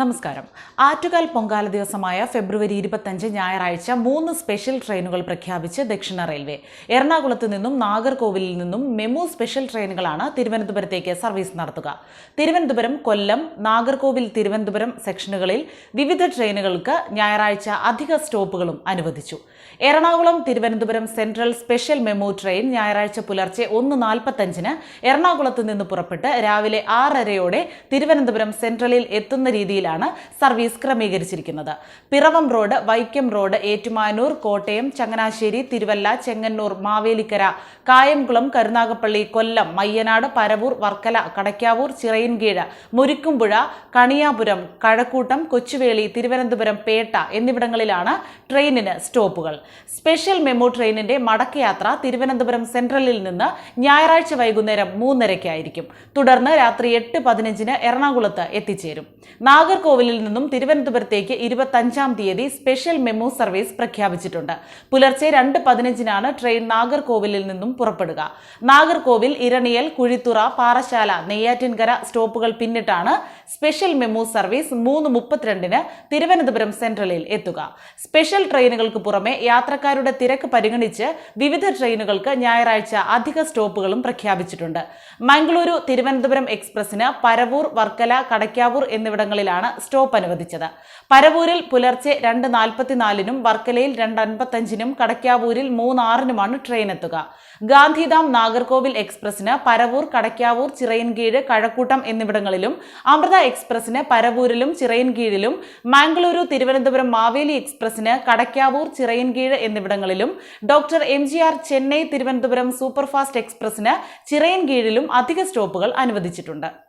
നമസ്കാരം. ആറ്റുകാൽ പൊങ്കാല ദിവസമായ ഫെബ്രുവരി ഇരുപത്തഞ്ച് ഞായറാഴ്ച മൂന്ന് സ്പെഷ്യൽ ട്രെയിനുകൾ പ്രഖ്യാപിച്ച് ദക്ഷിണ റെയിൽവേ. എറണാകുളത്ത് നിന്നും നാഗർകോവിലിൽ നിന്നും മെമു സ്പെഷ്യൽ ട്രെയിനുകളാണ് തിരുവനന്തപുരത്തേക്ക് സർവീസ് നടത്തുക. തിരുവനന്തപുരം കൊല്ലം നാഗർകോവിൽ തിരുവനന്തപുരം സെക്ഷനുകളിൽ വിവിധ ട്രെയിനുകൾക്ക് ഞായറാഴ്ച അധിക സ്റ്റോപ്പുകളും അനുവദിച്ചു. Ernakulam Thiruvananthapuram central special MEMU train ഞായറാഴ്ച പുലർച്ചെ ഒന്ന് നാൽപ്പത്തഞ്ചിന് എറണാകുളത്ത് നിന്ന് പുറപ്പെട്ട് രാവിലെ ആറരയോടെ തിരുവനന്തപുരം സെൻട്രലിൽ എത്തുന്ന രീതിയിലാണ് സർവീസ് ക്രമീകരിച്ചിരിക്കുന്നത്. പിറവം റോഡ് വൈക്കം റോഡ് ഏറ്റുമാനൂർ കോട്ടയം ചങ്ങനാശ്ശേരി തിരുവല്ല ചെങ്ങന്നൂർ മാവേലിക്കര കായംകുളം കരുനാഗപ്പള്ളി കൊല്ലം മയ്യനാട് പരവൂർ വർക്കല കടയ്ക്കാവൂർ ചിറയിൻകീഴ് മുരിക്കുംപുഴ കണിയാപുരം കഴക്കൂട്ടം കൊച്ചുവേളി തിരുവനന്തപുരം പേട്ട എന്നിവിടങ്ങളിലാണ് ട്രെയിനിന് സ്റ്റോപ്പുകൾ. സ്പെഷ്യൽ മെമു ട്രെയിനിന്റെ മടക്കയാത്ര തിരുവനന്തപുരം സെൻട്രലിൽ നിന്ന് ഞായറാഴ്ച വൈകുന്നേരം മൂന്നരയ്ക്കായിരിക്കും. തുടർന്ന് രാത്രി എട്ട് പതിനഞ്ചിന് എറണാകുളത്ത് എത്തിച്ചേരും. നാഗർകോവിലിൽ നിന്നും തിരുവനന്തപുരത്തേക്ക് ഇരുപത്തഞ്ചാം തീയതി സ്പെഷ്യൽ മെമു സർവീസ് പ്രഖ്യാപിച്ചിട്ടുണ്ട്. പുലർച്ചെ രണ്ട് പതിനഞ്ചിനാണ് ട്രെയിൻ നാഗർകോവിലിൽ നിന്നും പുറപ്പെടുക. നാഗർകോവിൽ ഇരണിയൽ കുഴിത്തുറ പാറശാല നെയ്യാറ്റിൻകര സ്റ്റോപ്പുകൾ പിന്നിട്ടാണ് സ്പെഷ്യൽ മെമു സർവീസ് മൂന്ന് മുപ്പത്തിരണ്ടിന് തിരുവനന്തപുരം സെൻട്രലിൽ എത്തുക. സ്പെഷ്യൽ ട്രെയിനുകൾക്ക് പുറമെ യാത്രക്കാരുടെ തിരക്ക് പരിഗണിച്ച് വിവിധ ട്രെയിനുകൾക്ക് ഞായറാഴ്ച അധിക സ്റ്റോപ്പുകളും പ്രഖ്യാപിച്ചിട്ടുണ്ട്. മംഗളൂരു തിരുവനന്തപുരം എക്സ്പ്രസിന് പരവൂർ വർക്കല കടയ്ക്കാവൂർ എന്നിവിടങ്ങളിലാണ് സ്റ്റോപ്പ് അനുവദിച്ചത്. പരവൂരിൽ പുലർച്ചെ രണ്ട് നാൽപ്പത്തിനാലിനും വർക്കലയിൽ രണ്ട് അൻപത്തഞ്ചിനും കടയ്ക്കാവൂരിൽ മൂന്നാറിനുമാണ് ട്രെയിൻ എത്തുക. ഗാന്ധിധാം നാഗർകോവിൽ എക്സ്പ്രസിന് പരവൂർ കടയ്ക്കാവൂർ ചിറയൻകീഴ് കഴക്കൂട്ടം എന്നിവിടങ്ങളിലും അമൃത എക്സ്പ്രസിന് പരവൂരിലും ചിറയൻകീഴിലും മാംഗ്ലൂരു തിരുവനന്തപുരം മാവേലി എക്സ്പ്രസിന് കടയ്ക്കാവൂർ ചിറയൻകീഴ് എന്നിവിടങ്ങളിലും doctor M G R Chennai Thiruvananthapuram superfast എക്സ്പ്രസിന് ചിറയൻകീഴിലും അധിക സ്റ്റോപ്പുകൾ അനുവദിച്ചിട്ടുണ്ട്.